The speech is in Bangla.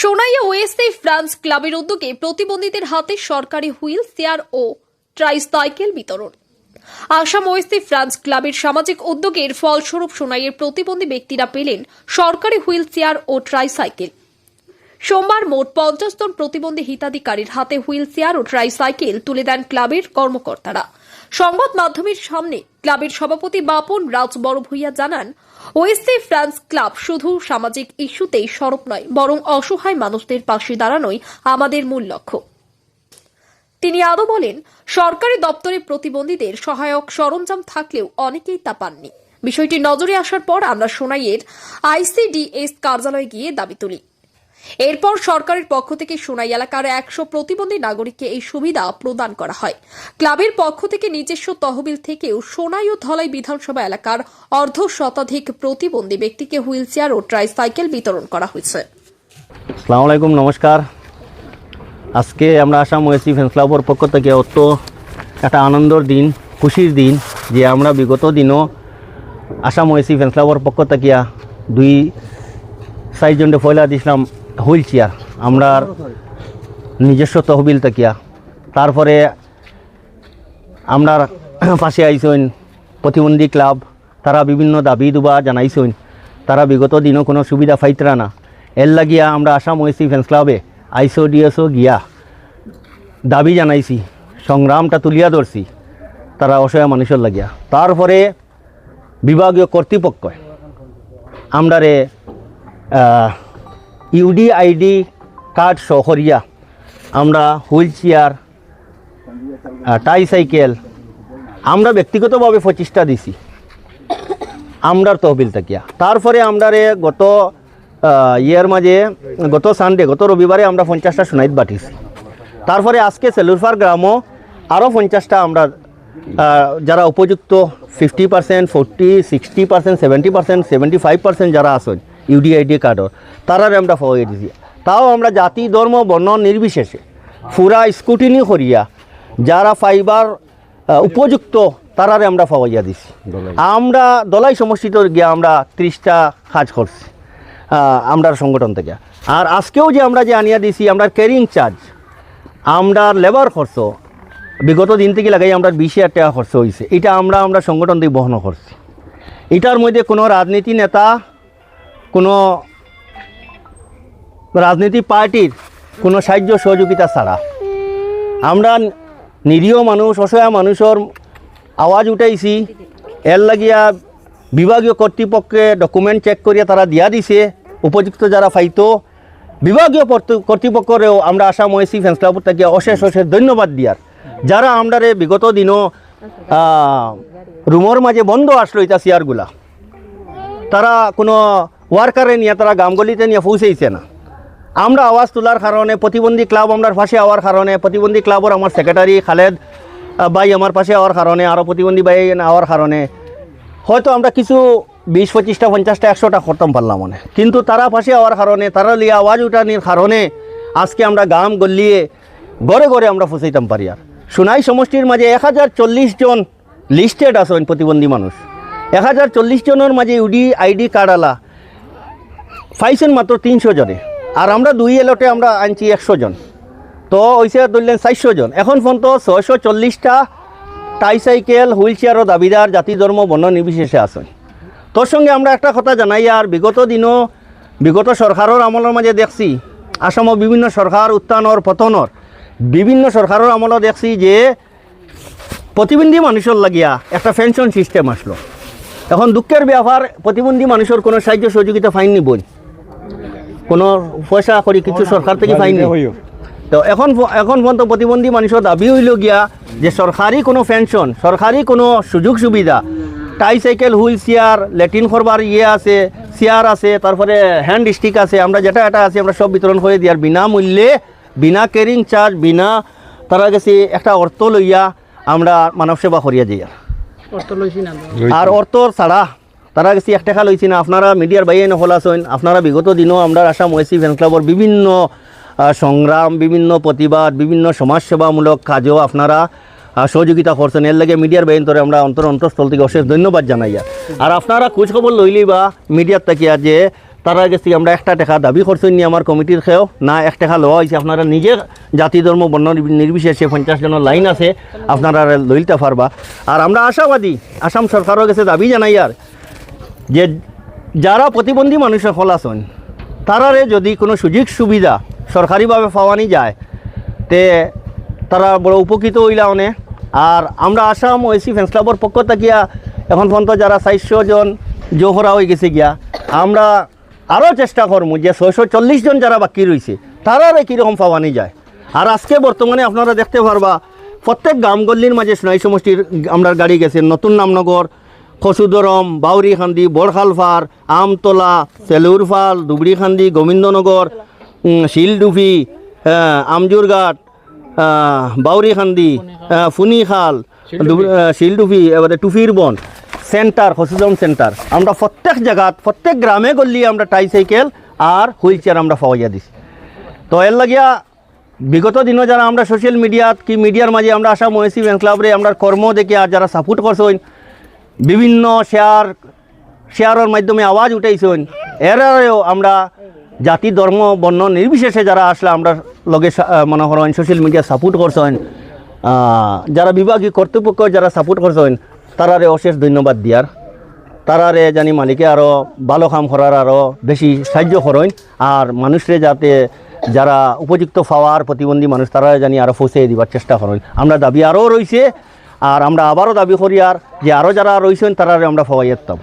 সোনাইয়া ওয়েস্টে ফ্রান্স ক্লাবের উদ্যোগে প্রতিবন্ধীদের হাতে সরকারি হুইল, চেয়ার ও ট্রাইসাইকেল বিতরণ। আসাম ওয়েস্টে ফ্রান্স ক্লাবের সামাজিক উদ্যোগের ফলস্বরূপ সোনাইয়ের প্রতিবন্ধী ব্যক্তিরা পেলেন সরকারি হুইল, চেয়ার ও ট্রাইসাইকেল। সোমবার মোট পঞ্চাশ জন প্রতিবন্ধী হিতাধিকারীর হাতে হুইল, চেয়ার ও ট্রাইসাইকেল তুলে দেন ক্লাবের কর্মকর্তারা। সংবাদ মাধ্যমের সামনে ক্লাবের সভাপতি বাপন রাজ বড় ভূঁইয়া জানান, ওয়েস্টে ফ্রান্স ক্লাব শুধু সামাজিক ইস্যুতেই সরব নয়, বরং অসহায় মানুষদের পাশে দাঁড়ানোই আমাদের মূল লক্ষ্য। তিনি আরও বলেন, সরকারি দপ্তরে প্রতিবন্ধীদের সহায়ক সরঞ্জাম থাকলেও অনেকেই তা পাননি। বিষয়টি নজরে আসার পর আমরা সোনাইয়ের আইসিডিএস কার্যালয়ে গিয়ে দাবি তুলি। এরপর সরকারের পক্ষ থেকে সোনাই এলাকার একশো প্রতিবন্ধী নাগরিককে এই সুবিধা প্রদান করা হয়। ক্লাবের পক্ষ থেকে নিজস্ব তহবিল থেকেও সোনাই ও ধলাই বিধানসভা এলাকার অর্ধ শতাধিক প্রতিবন্ধী ব্যক্তিকে হুইল চেয়ার ও ট্রাইসাইকেল বিতরণ করা হয়েছে। নমস্কার। আজকে আমরা আসাম ওয়েসি ফ্যান্স ক্লাবর পক্ষ থেকে অত একটা আনন্দর দিন, খুশির দিন, যে আমরা বিগত দিনও আসাম ওয়েসি ফ্যান্স ক্লাবর পক্ষ থেকে দুই, চারজনকে পয়লা দিছিলাম হুইল চেয়ার আমরা নিজস্ব তহবিল তাকিয়া তারপরে আমরা পাশে আইসইন, প্রতিবন্ধী ক্লাব, তারা বিভিন্ন দাবি দুবা জানাইছইন তারা বিগত দিনও কোনো সুবিধা পাইতরা না। এর লাগিয়া আমরা আসাম ওয়েসি ফ্যান্স ক্লাবে আইসো ডিএসও গিয়া দাবি জানাইছি, সংগ্রামটা তুলিয়া ধরছি, তারা অসহায় মানুষের লাগিয়া। তারপরে বিভাগীয় কর্তৃপক্ষ আমরারে ইউডি আইডি কার্ড সহরিয়া আমরা হুইল চেয়ার টাই সাইকেল, আমরা ব্যক্তিগতভাবে পঁচিশটা দিছি। আমরার তহবিল থাকিয়া। তারপরে আমরারে গত ইয়ের মাঝে, গত সানডে, গত রবিবারে আমরা পঞ্চাশটা সোনাইত বাটিছি তারপরে আজকে সেলুরফার গ্রামও আরও পঞ্চাশটা আমরা যারা উপযুক্ত fifty percent forty sixty percent seventy percent seventy five percent যারা আছেন ইউডিআইডি কার্ডর তারারে আমরা ফওয়াই দিছি তাও আমরা জাতি ধর্ম বর্ণ নির্বিশেষে ফুরা স্কুটিনি করিয়া যারা ফাইবার উপযুক্ত তারারে আমরা ফাওয়াইয়া দিছি আমরা দলাই সমষ্টিত গিয়া আমরা ত্রিশটা কাজ করছি আহ, আমরার সংগঠন থেকে। আর আজকেও যে আমরা যে আনিয়া দিছি আমরা ক্যারিং চার্জ আমরা লেবার খরচ বিগত দিন থেকে লাগাই আমরা বিশ হাজার টাকা খরচ হয়েছে এটা আমরা আমরা সংগঠন থেকে বহন করছি। এটার মধ্যে কোনো রাজনীতি নেতা কোনো রাজনীতি পার্টির কোনো সাহায্য সহযোগিতা ছাড়া। আমরা নিরীহ মানুষ, অসহায় মানুষের আওয়াজ উঠাইছি। এর লাগিয়া বিভাগীয় কর্তৃপক্ষে ডকুমেন্ট চেক করিয়া তারা দিয়া দিছে। উপযুক্ত যারা পাইতো, বিভাগীয় কর্তৃপক্ষরেও আমরা আসাম ওয়েসি ক্লাব থেকে অশেষ অশেষ ধন্যবাদ দিয়ার। যারা আমরারে বিগত দিনও রুমর মাঝে বন্ধ আসলো এটা চেয়ারগুলা তারা কোনো ওয়ার্কারে নিয়ে তারা গামগলিতে নিয়ে পৌঁছেইছে না। আমরা আওয়াজ তোলার কারণে, প্রতিবন্ধী ক্লাব আমরা পাশে হওয়ার কারণে, প্রতিবন্ধী ক্লাবর আমার সেক্রেটারি খালেদ ভাই আমার পাশে হওয়ার কারণে আরও প্রতিবন্ধী ভাই হওয়ার কারণে। হয়তো আমরা কিছু বিশ, পঁচিশটা, পঞ্চাশটা, একশোটা করতাম পারলাম মনে। কিন্তু তারা পাশে হওয়ার কারণে, তারা লিয়ে আওয়াজ উঠানির কারণে আজকে আমরা গাম গল্লিয়ে গড়ে গড়ে আমরা ফুসাইতাম পারি আর। সোনাই সমষ্টির মাঝে এক হাজার চল্লিশ জন লিস্টেড আছেন প্রতিবন্ধী মানুষ। এক হাজার চল্লিশ জনের মাঝে ইউডি আইডি কার্ড আলা। পাইছেন মাত্র তিনশো জনে। আর আমরা দুই এলটে আমরা আনছি একশো জন। তো হয়েছে ধরলেন চারশো জন। এখন পর্যন্ত ছয়শো চল্লিশটা টাইসাইকেল হুইল চেয়ারও দাবিদার জাতি, ধর্ম, বর্ণ নির্বিশেষে আছেন। তোর সঙ্গে আমরা একটা কথা জানাই, আর বিগত দিনও বিগত সরকারের আমলের মাঝে দেখছি আসামত বিভিন্ন সরকার উত্থানর, পতনর, বিভিন্ন সরকারের আমলও দেখছি যে প্রতিবন্ধী মানুষের লাগিয়া একটা পেনশন সিস্টেম আসলো। এখন দুঃখের ব্যাপার, প্রতিবন্ধী মানুষের কোনো সাহায্য সহযোগিতা ফাইন বই। কোনো পয়সা করি কিছু সরকার থেকে ফাইন তো এখন এখন পর্যন্ত প্রতিবন্ধী মানুষের দাবি হইল গিয়া যে সরকারি কোনো পেনশন সরকারি কোনো সুযোগ সুবিধা টাইসাইকেল হুইল চেয়ার লেট্রিন করবার ইয়ে আছে চেয়ার আছে তারপরে হ্যান্ড স্টিক আছে আমরা যেটা এটা আছে আমরা সব বিতরণ করে দিই। আর বিনামূল্যে বিনা ক্যারিং চার্জ বিনা তারা গেছে একটা অর্থ লইয়া আমরা মানব সেবা করিয়া যাই। আর অর্থ ছাড়া তারা গেছি এক টাকা লইছি না, আপনারা মিডিয়ার বাইরে নহল আছেন। আপনারা বিগত দিনও আমরা আসাম ওয়েসি ফ্যান ক্লাবর বিভিন্ন সংগ্রাম, বিভিন্ন প্রতিবাদ, বিভিন্ন সমাজসেবামূলক কাজও আপনারা সহযোগিতা করছেন। এর লাগে মিডিয়ার বাইন ধরে আমরা অন্তর অন্তঃস্থল থেকে অশেষ ধন্যবাদ জানাই। আর। আপনারা খোঁজ খবর লইলেই বা মিডিয়ার তাকিয়া যে তারা গেছি আমরা একটা টাকা দাবি করছেন নি আমার কমিটির খেয়েও না এক টাকা লওয়া হয়েছে আপনারা নিজে জাতি, ধর্ম, বর্ণ নির্বিশেষে পঞ্চাশ জনের লাইন আছে, আপনারা লইলতে পারবা। আর আমরা আশাবাদী, আসাম সরকারের কাছে দাবি জানাই আর। যে যারা প্রতিবন্ধী মানুষের ফল আছেন তারারে যদি কোনো সুযোগ সুবিধা সরকারিভাবে পাওয়ানি যায়, তে তারা বড় উপকৃত হইলা অনে আর আমরা আসাম ওয়েসি ফ্যান্স ক্লাবর পক্ষ থাকিয়া এখন পর্যন্ত যারা চারশো জন জোহরা হয়ে গেছে গিয়া, আমরা আরও চেষ্টা করব যে ছয়শো চল্লিশ জন যারা বাকি রয়েছে তারারে কীরকম পাওয়ানি যায়। আর আজকে বর্তমানে আপনারা দেখতে পারবা, প্রত্যেক গ্রামগল্লির মাঝে সোনাই সমষ্টির আমরা গাড়ি গেছে, নতুন নামনগর খসুদরম বাউরিখান্দি বড়খালফার আমতলা সেলুরফাল দুবড়িখান্দি গোবিন্দনগর শিলডুফি আমজুরঘাট আহ, বাউরিখান্দি ফুনিখাল শিলডুফি এবারে টুফির বন সেন্টার খসুদরম সেন্টার। আমরা প্রত্যেক জায়গাত প্রত্যেক গ্রামে গল্লি আমরা ট্রাইসাইকেল আর হুইল চেয়ার আমরা পাওয়াইয়া দিছি। তো এর লাগিয়া বিগত দিনও যারা আমরা সোশ্যাল মিডিয়াত কি মিডিয়ার মাঝে আমরা আসাম ওয়েসি ব্যাংক ক্লাবরে আমরা কর্ম দেখে আর যারা সাপোর্ট করছেন বিভিন্ন শেয়ার শেয়ারের মাধ্যমে আওয়াজ উঠাইছেন। এরাও আমরা জাতি, ধর্ম, বর্ণ নির্বিশেষে যারা আসলে আমরা লগে মনে করেন সোশ্যাল মিডিয়া সাপোর্ট করছেন যারা বিভাগীয় কর্তৃপক্ষ যারা সাপোর্ট করছেন, তারারে অশেষ ধন্যবাদ দিয়ার। তারারে জানি মালিকে আরও ভালো কাম করার আরও বেশি সাহায্য করেন, আর মানুষরে যাতে যারা উপযুক্ত পাওয়ার প্রতিবন্ধী মানুষ তারা জানি আরও ফসে দিবার চেষ্টা করেন। আমরা দাবি আরও রয়েছে আর আমরা আবারও দাবি করি আর যে আরও যারা রয়েছেন তারা আমরা পাওয়াই যেতাম